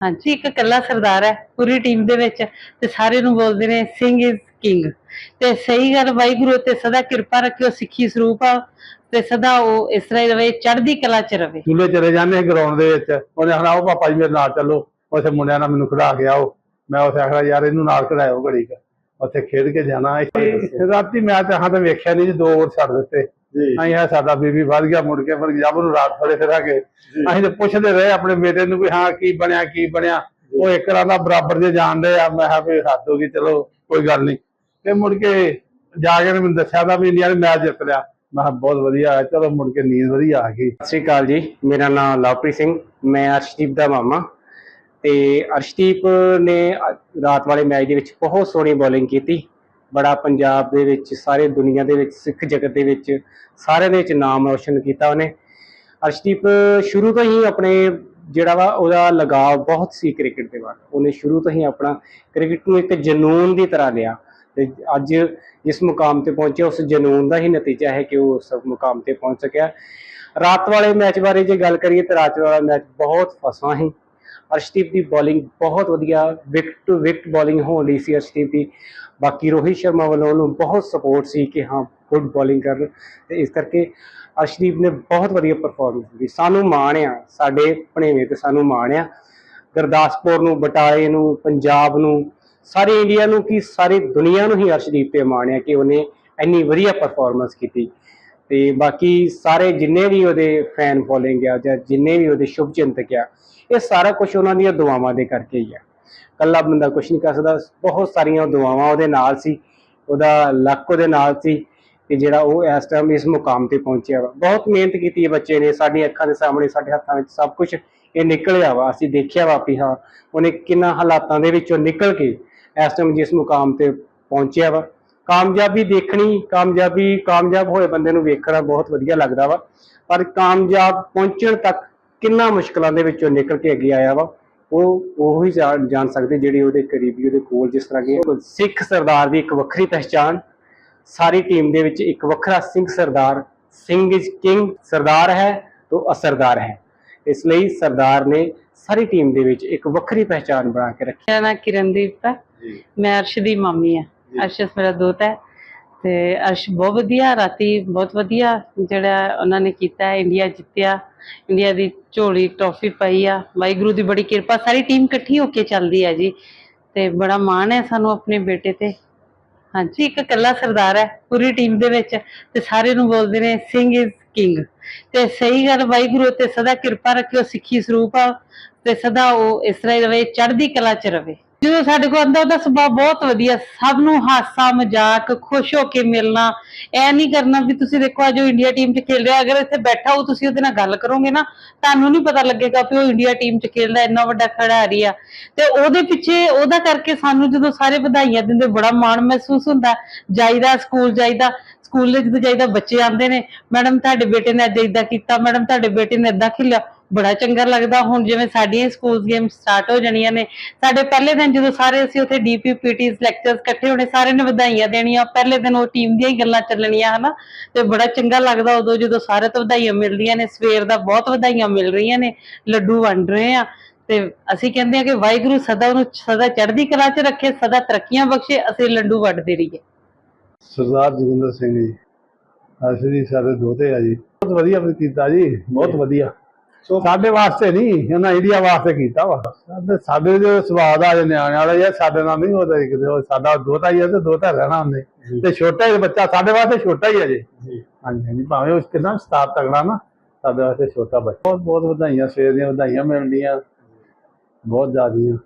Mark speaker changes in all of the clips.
Speaker 1: ਹਾਂਜੀ। ਇੱਕ ਇਕੱਲਾ ਸਰਦਾਰ ਹੈ ਪੂਰੀ ਟੀਮ ਦੇ ਵਿੱਚ ਤੇ ਸਾਰੇ ਨੂੰ ਬੋਲਦੇ ਨੇ ਸਿੰਘ ਇਜ਼ ਕਿੰਗ ਤੇ ਸਹੀ ਗੱਲ ਵਾਹਿਗੁਰੂ ਤੇ ਸਦਾ ਕਿਰਪਾ ਰੱਖਿਓ ਸਿੱਖੀ ਸਰੂਪ ਆ ਤੇ ਸਦਾ ਉਹ ਇਸ ਤਰ੍ਹਾਂ ਹੀ ਰਵੇ ਚੜ੍ਹਦੀ ਕਲਾ ਚ ਰਵੇ।
Speaker 2: ਚੁੱਲੇ ਚਲੇ ਜਾਂਦੇ ਗਰਾਊਂਡ ਦੇ ਵਿੱਚ। ਉਹਨੇ ਆਖਣਾ ਉਹ ਪਾਪਾ ਜੀ ਮੇਰੇ ਨਾਲ ਚੱਲੋ ਉੱਥੇ ਮੁੰਡਿਆਂ ਨਾਲ ਮੈਨੂੰ ਖੜਾ ਕੇ ਆਓ। ਮੈਂ ਉੱਥੇ ਆਖਣਾ ਯਾਰ ਇਹਨੂੰ ਨਾਲ ਖੜਾਇਓ ਘੜੀ ਕੁ। ਉੱਥੇ ਖੇਡ ਕੇ ਜਾਣਾ ਰਾਤੀ ਮੈਂ ਤਾਂ ਹਾਂ ਤਾਂ ਵੇਖਿਆ ਨਹੀਂ ਜੀ ਦੋ ਓਵਰ ਛੱਡ ਦਿੱਤੇ। ਅਸੀਂ ਆ ਸਾਡਾ ਬੀਬੀ ਵੱਧ ਗਿਆ ਮੁੜ ਕੇ ਫਿਰ ਜਬ ਨੂੰ ਰਾਤ ਫੜੇ ਫਿਰਾਂਗੇ। ਅਸੀਂ ਤੇ ਪੁੱਛਦੇ ਰਹੇ ਆਪਣੇ ਬੇਟੇ ਨੂੰ ਵੀ ਹਾਂ ਕੀ ਬਣਿਆ ਕੀ ਬਣਿਆ? ਉਹ ਇੱਕ ਰਾਂ ਦਾ ਬਰਾਬਰ ਜੇ ਜਾਣਦੇ ਆ ਮੈਂ ਕਿਹਾ ਵੀ ਹੱਦ ਹੋ ਗਈ ਚਲੋ ਕੋਈ ਗੱਲ ਨਹੀਂ। ਤੇ ਮੁੜ ਕੇ ਜਾ ਕੇ ਮੈਨੂੰ ਦੱਸਿਆ ਦਾ ਵੀ ਇੰਡੀਆ ਨੇ ਮੈਚ ਜਿੱਤ ਲਿਆ। ਮੈਂ ਕਿਹਾ ਬਹੁਤ ਵਧੀਆ ਚਲੋ ਮੁੜ ਕੇ ਨੀਂਦ ਵਧੀਆ ਆ ਗਈ।
Speaker 3: ਸਤਿ ਸ਼੍ਰੀ ਅਕਾਲ ਜੀ ਮੇਰਾ ਨਾਮ ਲਵਪ੍ਰੀਤ ਸਿੰਘ ਮੈਂ ਅਰਸ਼ਦੀਪ ਦਾ ਮਾਮਾ। ਤੇ ਅਰਸ਼ਦੀਪ ਨੇ ਰਾਤ ਵਾਲੇ ਮੈਚ ਦੇ ਵਿੱਚ ਬਹੁਤ ਸੋਹਣੀ ਬੋਲਿੰਗ ਕੀਤੀ। ਬੜਾ ਪੰਜਾਬ ਦੇ ਵਿੱਚ, ਸਾਰੇ ਦੁਨੀਆ ਦੇ ਵਿੱਚ, ਸਿੱਖ ਜਗਤ ਦੇ ਵਿੱਚ ਸਾਰਿਆਂ ਦੇ ਵਿੱਚ ਨਾਮ ਰੋਸ਼ਨ ਕੀਤਾ ਉਹਨੇ। ਅਰਸ਼ਦੀਪ, ਸ਼ੁਰੂ ਤੋਂ ਹੀ ਆਪਣੇ ਜਿਹੜਾ ਵਾ ਉਹਦਾ ਲਗਾਵ ਬਹੁਤ ਸੀ ਕ੍ਰਿਕਟ ਦੇ ਵੱਲ। ਉਹਨੇ ਸ਼ੁਰੂ ਤੋਂ ਹੀ ਆਪਣਾ ਕ੍ਰਿਕਟ ਨੂੰ ਇੱਕ ਜਨੂਨ ਦੀ ਤਰ੍ਹਾਂ ਲਿਆ ਤੇ ਅੱਜ ਜਿਸ ਮੁਕਾਮ ਤੇ ਪਹੁੰਚਿਆ। ਉਸ ਜਨੂਨ ਦਾ ਹੀ ਨਤੀਜਾ ਹੈ ਕਿ ਉਹ ਉਸ ਮੁਕਾਮ ਤੇ ਪਹੁੰਚ ਸਕਿਆ। ਰਾਤ ਵਾਲੇ ਮੈਚ ਬਾਰੇ ਜੇ ਗੱਲ ਕਰੀਏ ਤਾਂ ਰਾਤ ਵਾਲਾ ਮੈਚ ਬਹੁਤ ਫਸਾਂ ਸੀ। ਅਰਸ਼ਦੀਪ ਦੀ ਬੋਲਿੰਗ ਬਹੁਤ ਵਧੀਆ ਵਿਕਟ ਟੂ ਵਿਕਟ ਬੋਲਿੰਗ ਹੋਣ ਰਹੀ ਸੀ ਅਰਸ਼ਦੀਪ ਦੀ। ਬਾਕੀ ਰੋਹਿਤ ਸ਼ਰਮਾ ਵੱਲੋਂ ਉਹਨੂੰ ਬਹੁਤ ਸਪੋਰਟ ਸੀ ਕਿ ਹਾਂ ਗੁੱਡ ਬੋਲਿੰਗ ਕਰਨ। ਤੇ ਇਸ ਕਰਕੇ ਅਰਸ਼ਦੀਪ ਨੇ ਬਹੁਤ ਵਧੀਆ ਪਰਫਾਰਮੈਂਸ ਦਿੱਤੀ। ਸਾਨੂੰ ਮਾਣ ਆ ਸਾਡੇ ਭਣੇਵੇਂ ਤੇ ਸਾਨੂੰ ਮਾਣ ਆ ਗੁਰਦਾਸਪੁਰ ਨੂੰ, ਬਟਾਲੇ ਨੂੰ, ਪੰਜਾਬ ਨੂੰ, ਸਾਰੇ ਇੰਡੀਆ ਨੂੰ ਕੀ ਸਾਰੀ ਦੁਨੀਆ ਨੂੰ ਹੀ ਅਰਸ਼ਦੀਪ ਤੇ ਮਾਣ ਆ ਕਿ ਉਹਨੇ ਇੰਨੀ ਵਧੀਆ ਪਰਫਾਰਮੈਂਸ ਕੀਤੀ। ਤੇ ਬਾਕੀ ਸਾਰੇ ਜਿੰਨੇ ਵੀ ਉਹਦੇ ਫੈਨ ਫੋਲੋਇੰਗ ਆ ਜਾਂ ਜਿੰਨੇ ਵੀ ਉਹਦੇ ਸ਼ੁਭ ਚਿੰਤਕ ਆ, ਇਹ ਸਾਰਾ ਕੁਝ ਉਹਨਾਂ ਦੀਆਂ ਦੁਆਵਾਂ ਦੇ ਕਰਕੇ ਹੀ ਆ। ਕੱਲਾ ਬੰਦਾ ਕੁਝ ਨਹੀਂ ਕਰ ਸਕਦਾ। ਬਹੁਤ ਸਾਰੀਆਂ ਦੁਆਵਾਂ ਉਹਦੇ ਨਾਲ ਸੀ, ਉਹਦਾ ਲੱਕ ਉਹਦੇ ਨਾਲ ਸੀ ਕਿ ਜਿਹੜਾ ਉਹ ਇਸ ਟਾਈਮ ਇਸ ਮੁਕਾਮ ਤੇ ਪਹੁੰਚਿਆ ਵਾ। ਬਹੁਤ ਮਿਹਨਤ ਕੀਤੀ ਹੈ ਬੱਚੇ ਨੇ, ਸਾਡੀਆਂ ਅੱਖਾਂ ਦੇ ਸਾਹਮਣੇ, ਸਾਡੇ ਹੱਥਾਂ ਵਿੱਚ ਸਭ ਕੁਝ ਇਹ ਨਿਕਲਿਆ ਵਾ। ਅਸੀਂ ਦੇਖਿਆ ਵਾ ਵੀ ਹਾਂ, ਉਹਨੇ ਕਿੰਨਾ ਹਾਲਾਤਾਂ ਦੇ ਵਿੱਚੋਂ ਨਿਕਲ ਕੇ ਇਸ ਟਾਈਮ ਜਿਸ ਮੁਕਾਮ ਤੇ ਪਹੁੰਚਿਆ ਵਾ। ਕਾਮਯਾਬੀ ਦੇਖਣੀ ਕਾਮਯਾਬੀ ਕਾਮਯਾਬ ਹੋਏ ਬੰਦੇ ਨੂੰ ਵੇਖਣਾ ਬਹੁਤ ਵਧੀਆ ਲੱਗਦਾ ਵਾ। ਪਰ ਕਾਮਯਾਬ ਪਹੁੰਚਣ ਤੱਕ ਕਿੰਨਾ ਮੁਸ਼ਕਲਾਂ ਦੇ ਵਿੱਚੋਂ ਨਿਕਲ ਕੇ ਅੱਗੇ ਆਇਆ ਵਾ। ਉਹ ਉਹ ਹੀ ਜਾਣ ਸਕਦੇ ਜਿਹੜੀ ਉਹਦੇ ਕਰੀਬੀ ਉਹਦੇ ਕੋਲ ਜਿਸ ਤਰ੍ਹਾਂ ਕਿ ਸਿੱਖ ਸਰਦਾਰ ਦੀ ਇੱਕ ਵੱਖਰੀ ਪਹਿਚਾਣ। ਸਾਰੀ ਟੀਮ ਦੇ ਵਿੱਚ ਇੱਕ ਵੱਖਰਾ ਸਿੰਘ ਸਰਦਾਰ ਸਿੰਘ ਇਜ਼ ਕਿੰਗ ਸਰਦਾਰ ਹੈ ਤੋਂ ਅਸਰਦਾਰ ਹੈ। ਇਸ ਲਈ ਸਰਦਾਰ ਨੇ ਸਾਰੀ ਟੀਮ ਦੇ ਵਿੱਚ ਇੱਕ ਵੱਖਰੀ ਪਹਿਚਾਣ ਬਣਾ ਕੇ ਰੱਖੀ।
Speaker 1: ਮੇਰਾ ਨਾਂ ਕਿਰਨਦੀਪ ਹੈ।
Speaker 3: ਜੀ।
Speaker 1: ਮੈਂ ਅਰਸ਼ ਦੀ ਮੰਮੀ ਆ ਅਰਸ਼ ਮੇਰਾ ਦੋਤ ਹੈ ਤੇ ਅਰਸ਼ ਬਹੁਤ ਵਧੀਆ, ਰਾਤੀ ਬਹੁਤ ਵਧੀਆ ਜਿਹੜਾ ਉਹਨਾਂ ਨੇ ਕੀਤਾ ਇੰਡੀਆ ਜਿੱਤਿਆ, ਇੰਡੀਆ ਦੀ ਝੋਲੀ ਟਰੋਫੀ ਪਾਈ ਆ, ਵਾਹਿਗੁਰੂ ਦੀ ਬੜੀ ਕਿਰਪਾ, ਸਾਰੀ ਟੀਮ ਇਕੱਠੀ ਹੋ ਕੇ ਚੱਲਦੀ ਹੈ ਜੀ ਤੇ ਬੜਾ ਮਾਣ ਹੈ ਸਾਨੂੰ ਆਪਣੇ ਬੇਟੇ ਤੇ। ਹਾਂਜੀ, ਇੱਕ ਇਕੱਲਾ ਸਰਦਾਰ ਹੈ, ਪੂਰੀ ਟੀਮ ਦੇ ਵਿੱਚ ਤੇ ਸਾਰੇ ਨੂੰ ਬੋਲਦੇ ਨੇ ਸਿੰਘ ਇਜ਼ ਕਿੰਗ ਤੇ ਸਹੀ ਗੱਲ, ਵਾਹਿਗੁਰੂ ਤੇ ਸਦਾ ਕਿਰਪਾ ਰੱਖਿਓ, ਸਿੱਖੀ ਸਰੂਪ ਆ ਤੇ ਸਦਾ ਉਹ ਇਸ ਤਰ੍ਹਾਂ ਹੀ ਰਵੇ, ਚੜ੍ਹਦੀ ਕਲਾ ਚ ਰਵੇ। ਜਦੋਂ ਸਾਡੇ ਕੋਲ ਆਂਦਾ ਉਹਦਾ ਸੁਭਾਅ ਬਹੁਤ ਵਧੀਆ। ਸਭ ਨੂੰ ਹਾਸਾ, ਮਜ਼ਾਕ, ਖੁਸ਼ ਹੋ ਕੇ ਮਿਲਣਾ। ਐ ਨਹੀਂ ਕਰਨਾ ਵੀ ਤੁਸੀਂ ਦੇਖੋ, ਅੱਜ ਉਹ ਇੰਡੀਆ ਟੀਮ 'ਚ ਖੇਲ ਰਿਹਾ। ਅਗਰ ਇੱਥੇ ਬੈਠਾ ਹੋ ਤੁਸੀਂ ਉਹਦੇ ਨਾਲ ਗੱਲ ਕਰੋਗੇ ਨਾ, ਤੁਹਾਨੂੰ ਨਹੀਂ ਪਤਾ ਲੱਗੇਗਾ ਕਿ ਉਹ ਇੰਡੀਆ ਟੀਮ 'ਚ ਖੇਲਦਾ, ਇੰਨਾ ਵੱਡਾ ਖਿਡਾਰੀ ਆ ਤੇ ਉਹਦੇ ਪਿੱਛੇ, ਉਹਦਾ ਕਰਕੇ ਸਾਨੂੰ ਜਦੋਂ ਸਾਰੇ ਵਧਾਈਆਂ ਦਿੰਦੇ, ਬੜਾ ਮਾਣ ਮਹਿਸੂਸ ਹੁੰਦਾ। ਜਾਈਦਾ ਸਕੂਲ ਜਾਈਦਾ ਸਕੂਲ ਦੇ ਜਦੋਂ ਜਾਈਦਾ ਬੱਚੇ ਆਉਂਦੇ ਨੇ, ਮੈਡਮ, ਤੁਹਾਡੇ ਬੇਟੇ ਨੇ ਅੱਜ ਇਦਾਂ ਕੀਤਾ, ਮੈਡਮ, ਤੁਹਾਡੇ ਬੇਟੇ ਨੇ ਇਦਾਂ ਖੇਲਿਆ। ਬੜਾ ਚੰਗਾ ਲੱਗਦਾ। ਹੁਣ ਜਿਵੇਂ ਸਾਡੀਆਂ ਸਕੂਲ ਗੇਮ ਸਟਾਰਟ ਹੋ ਜਾਣੀਆਂ ਨੇ, ਸਾਡੇ ਪਹਿਲੇ ਦਿਨ ਜਦੋਂ ਸਾਰੇ ਅਸੀਂ ਉੱਥੇ ਡੀਪੀਪੀਟੀਸ ਲੈਕਚਰਸ ਇਕੱਠੇ ਹੋਣੇ, ਸਾਰਿਆਂ ਨੇ ਵਧਾਈਆਂ ਦੇਣੀਆਂ। ਪਹਿਲੇ ਦਿਨ ਉਹ ਟੀਮ ਦੀਆਂ ਹੀ ਗੱਲਾਂ ਚੱਲਣੀਆਂ, ਹਨਾ? ਤੇ ਬੜਾ ਚੰਗਾ ਲੱਗਦਾ ਉਦੋਂ ਜਦੋਂ ਸਾਰੇ ਤੋਂ ਵਧਾਈਆਂ ਮਿਲਦੀਆਂ ਨੇ। ਸਵੇਰ ਦਾ ਬਹੁਤ ਵਧਾਈਆਂ ਮਿਲ ਰਹੀਆਂ ਨੇ। ਲੱਡੂ ਵੰਡ ਰਹੇ ਆ ਤੇ ਅਸੀਂ ਕਹਿੰਦੇ ਆ ਕਿ ਵਾਹਿਗੁਰੂ ਸਦਾ ਉਹਨੂੰ, ਸਦਾ ਚੜ੍ਹਦੀ ਕਲਾ 'ਚ ਰੱਖੇ, ਸਦਾ ਤਰੱਕੀਆਂ ਬਖਸ਼ੇ, ਅਸੀਂ ਲੱਡੂ ਵੰਡਦੇ ਰਹੀਏ।
Speaker 2: ਸਰਦਾਰ ਜੋਗਿੰਦਰ ਸਿੰਘ ਜੀ, ਅਸੀਂ ਸਾਡੇ ਦੋਤੇ ਆ ਜੀ। ਬਹੁਤ ਵਧੀਆ ਕੀਤਾ ਜੀ, ਬਹੁਤ ਵਧੀਆ। ਸਾਡੇ ਵਾਸਤੇ ਨਹੀਂ ਇਹਨਾਂ ਇੰਡੀਆ ਵਾਸਤੇ ਕੀਤਾ ਵਾ। ਸਾਡੇ ਸਾਡੇ ਜੋ ਸਵਾਦ ਆ ਜੇ ਨਿਆਣੇ ਵਾਲਾ ਯਾਰ ਸਾਡੇ ਨਾਲ ਨਹੀਂ ਉਹਦਾ ਕਿਤੇ। ਉਹ ਸਾਡਾ ਦੋਤਾ ਹੀ ਆ ਤੇ ਦੋਤਾ ਰਹਿਣਾ ਉਹਨੇ। ਤੇ ਛੋਟਾ ਹੀ ਬੱਚਾ ਸਾਡੇ ਵਾਸਤੇ ਛੋਟਾ ਹੀ ਆ ਜੀ। ਹਾਂਜੀ ਹਾਂਜੀ। ਭਾਵੇਂ ਉਸ ਕਿੰਨਾ ਸਟਾਰ ਤਗੜਾ ਨਾ ਸਾਡੇ ਵਾਸਤੇ ਛੋਟਾ ਬੱਚਾ। ਬਹੁਤ ਬਹੁਤ ਵਧਾਈਆਂ ਸਵੇਰ ਦੀਆਂ ਵਧਾਈਆਂ ਮਿਲਦੀਆਂ ਬਹੁਤ ਜ਼ਿਆਦੀਆਂ।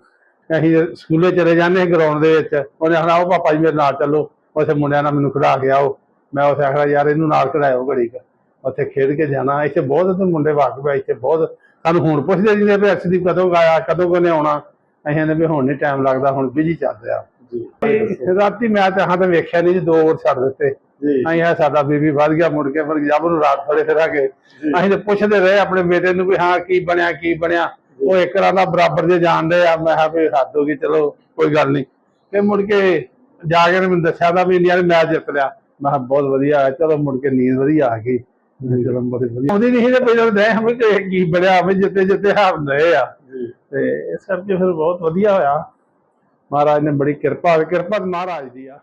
Speaker 2: ਅਸੀਂ ਸਕੂਲੇ ਚਲੇ ਜਾਂਦੇ ਗਰਾਊਂਡ ਦੇ ਵਿੱਚ। ਉਹਨੇ ਆਖਣਾ ਉਹ ਪਾਪਾ ਜੀ ਮੇਰੇ ਨਾਲ ਚੱਲੋ। ਉੱਥੇ ਮੁੰਡਿਆਂ ਨਾਲ ਮੈਨੂੰ ਖੜਾ ਕੇ ਆਓ। ਮੈਂ ਉੱਥੇ ਆਖਣਾ ਯਾਰ ਇਹਨੂੰ ਨਾਲ ਖੜਾਇਓ ਘੜੀ ਕੁ। ਉੱਥੇ ਖੇਡ ਕੇ ਜਾਣਾ। ਇੱਥੇ ਬਹੁਤ ਮੁੰਡੇ ਵਾਕਫ ਆ ਇੱਥੇ ਬਹੁਤ। ਸਾਨੂੰ ਹੁਣ ਪੁੱਛਦੇ ਜੀ ਨੇ ਵੀ ਅਕਸ਼ਦੀਪ ਕਦੋਂ ਕੁ ਆਇਆ ਕਦੋਂ ਕੋਨੇ ਆਉਣਾ। ਅਸੀਂ ਕਹਿੰਦੇ ਵੀ ਹੁਣ ਨਹੀਂ ਟਾਈਮ ਲੱਗਦਾ ਹੁਣ ਬਿਜ਼ੀ ਚੱਲ ਰਿਹਾ।
Speaker 3: ਜੀ।
Speaker 2: ਰਾਤੀ ਮੈਂ ਤਾਂ ਹਾਂ ਤਾਂ ਵੇਖਿਆ ਨਹੀਂ ਜੀ ਦੋ ਓਵਰ ਛੱਡ ਦਿੱਤੇ।
Speaker 3: ਜੀ।
Speaker 2: ਅਸੀਂ ਆ ਸਾਡਾ ਬੀਬੀ ਵੱਧ ਗਿਆ ਮੁੜ ਕੇ ਫਿਰ ਜਬ ਨੂੰ ਰਾਤ ਫੜੇ ਫਿਰਾਂਗੇ ਅਸੀਂ ਤੇ ਪੁੱਛਦੇ ਰਹੇ ਆਪਣੇ ਬੇਟੇ ਨੂੰ ਵੀ ਹਾਂ ਕੀ ਬਣਿਆ ਕੀ ਬਣਿਆ? ਉਹ ਇੱਕ ਰਾਂ ਦਾ ਬਰਾਬਰ ਜੇ ਜਾਣਦੇ ਆ। ਮੈਂ ਕਿਹਾ ਵੀ ਹੱਦ ਹੋ ਗਈ ਚਲੋ ਕੋਈ ਗੱਲ ਨਹੀਂ ਤੇ ਮੁੜ ਕੇ ਜਾ ਕੇ ਮੈਨੂੰ ਦੱਸਿਆ ਦਾ ਵੀ ਇੰਡੀਆ ਨੇ ਮੈਚ ਜਿੱਤ ਲਿਆ। ਮੈਂ ਕਿਹਾ ਬਹੁਤ ਵਧੀਆ ਚਲੋ ਮੁੜ ਕੇ ਨੀਂਦ ਵਧੀਆ ਆ ਗਈ। ਚਲੋ ਨਹੀਂ ਤੇ ਪਹਿਲਾਂ ਦੇ ਹਮ ਕਿ ਕੀ ਬੜਿਆ ਹਮ ਜਿੱਤੇ ਜਿੱਤੇ ਹਾਰਨ ਰਹੇ ਆ। ਤੇ ਇਸ ਕਰਕੇ ਫਿਰ ਬਹੁਤ ਵਧੀਆ ਹੋਇਆ। ਮਹਾਰਾਜ ਨੇ ਬੜੀ ਕਿਰਪਾ ਕਿਰਪਾ ਮਹਾਰਾਜ ਦੀ ਆ।